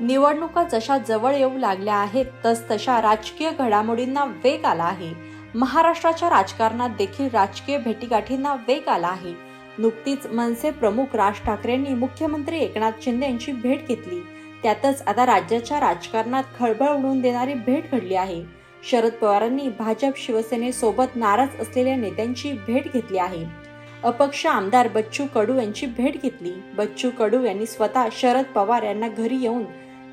निवडणुका जशा जवळ येऊ लागल्या आहेत तस तशा राजकीय घडामोडींना वेग आला आहे. महाराष्ट्राच्या राजकारणात देखील राजकीय भेटीगाठींना वेग आला आहे. नुकतीच मनसे प्रमुख राज ठाकरेंनी मुख्यमंत्री एकनाथ शिंदे यांची भेट घेतली. त्यातच आता राज्याच्या राजकारणात खळबळ उडवून देणारी भेट घडली आहे. शरद पवारांनी भाजप शिवसेनेसोबत नाराज असलेल्या नेत्यांची भेट घेतली आहे. अपक्ष आमदार बच्चू कडू यांची भेट घेतली. बच्चू कडू यांनी स्वतः शरद पवार यांना घरी येऊन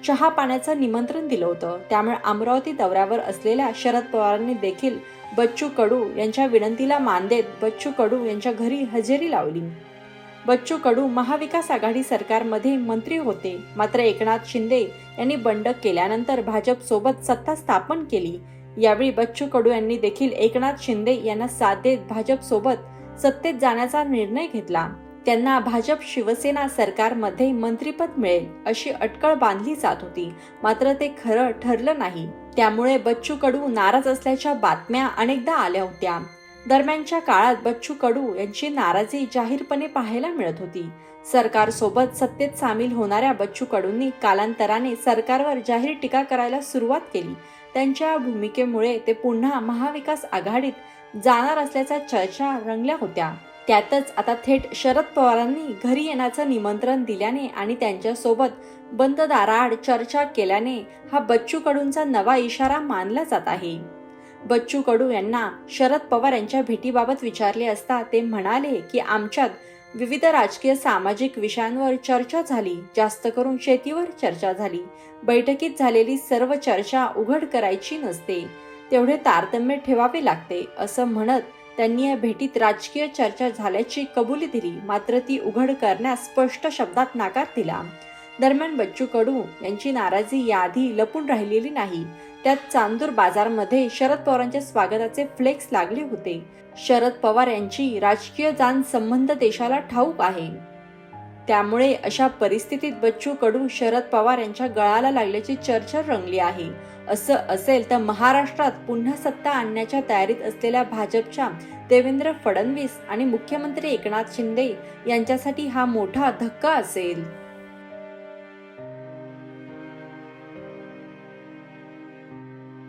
चहा पाण्याचं निमंत्रण दिलं होतं. त्यामुळे अमरावती दौऱ्यावर असलेल्या शरद पवारांनी देखील बच्चू कडू यांच्या विनंतीला मान देत बच्चू कडू यांच्या घरी हजेरी लावली. बच्चू कडू महाविकास आघाडी सरकारमध्ये मंत्री होते. मात्र एकनाथ शिंदे यांनी बंड केल्यानंतर भाजप सोबत सत्ता स्थापन केली. यावेळी बच्चू कडू यांनी देखील एकनाथ शिंदे यांना साथ देत भाजप सोबत सत्तेत जाण्याचा निर्णय घेतला. त्यांना भाजप शिवसेना सरकारमध्ये मंत्रीपद मिळेल अशी अटकळ बांधली जात होती. मात्र ते खरं ठरलं नाही. त्यामुळे बच्चू कडू नाराज असल्याच्या बातम्या अनेकदा आल्या होत्या. दरम्यानच्या काळात बच्चू कडू यांची नाराजी जाहीरपणे पाहायला मिळत होती. सरकारसोबत सत्तेत सामील होणाऱ्या बच्चू कडूंनी कालांतराने सरकारवर जाहीर टीका करायला सुरुवात केली. त्यांच्या भूमिकेमुळे ते पुन्हा महाविकास आघाडीत जाणार असल्याच्या चर्चा रंगल्या होत्या. त्यातच आता थेट शरद पवारांनी घरी येण्याचं निमंत्रण दिल्याने आणि त्यांच्यासोबत बंद दाराआड चर्चा केल्याने हा बच्चू कडूंचा नवा इशारा मानला जात आहे. बच्चू कडू यांना शरद पवार यांच्या भेटीबाबत विचारले असता ते म्हणाले की आमच्यात विविध राजकीय सामाजिक विषयांवर चर्चा झाली. जास्त करून शेतीवर चर्चा झाली. बैठकीत झालेली सर्व चर्चा उघड करायची नसते. तेवढे तारतम्य ठेवावे लागते असं म्हणत त्यांनी या भेटीत राजकीय चर्चा झाल्याची कबुली दिली. मात्र ती उघड करण्यास स्पष्ट शब्दात नाकार दिला. दरम्यान बच्चू कडू यांची नाराजी याआधी लपून राहिलेली नाही. त्यात चांदूर बाजारमध्ये शरद पवारांच्या स्वागताचे फ्लेक्स लागले होते. शरद पवार यांची राजकीय जाण संबंध देशाला ठाऊक आहे. त्यामुळे अशा परिस्थितीत बच्चू कडू शरद पवार यांच्या गळाला लागल्याची चर्चा रंगली आहे. असं असेल तर महाराष्ट्रात पुन्हा सत्ता आणण्याच्या तयारीत असलेल्या भाजपच्या देवेंद्र फडणवीस आणि मुख्यमंत्री एकनाथ शिंदे यांच्यासाठी हा मोठा धक्का असेल.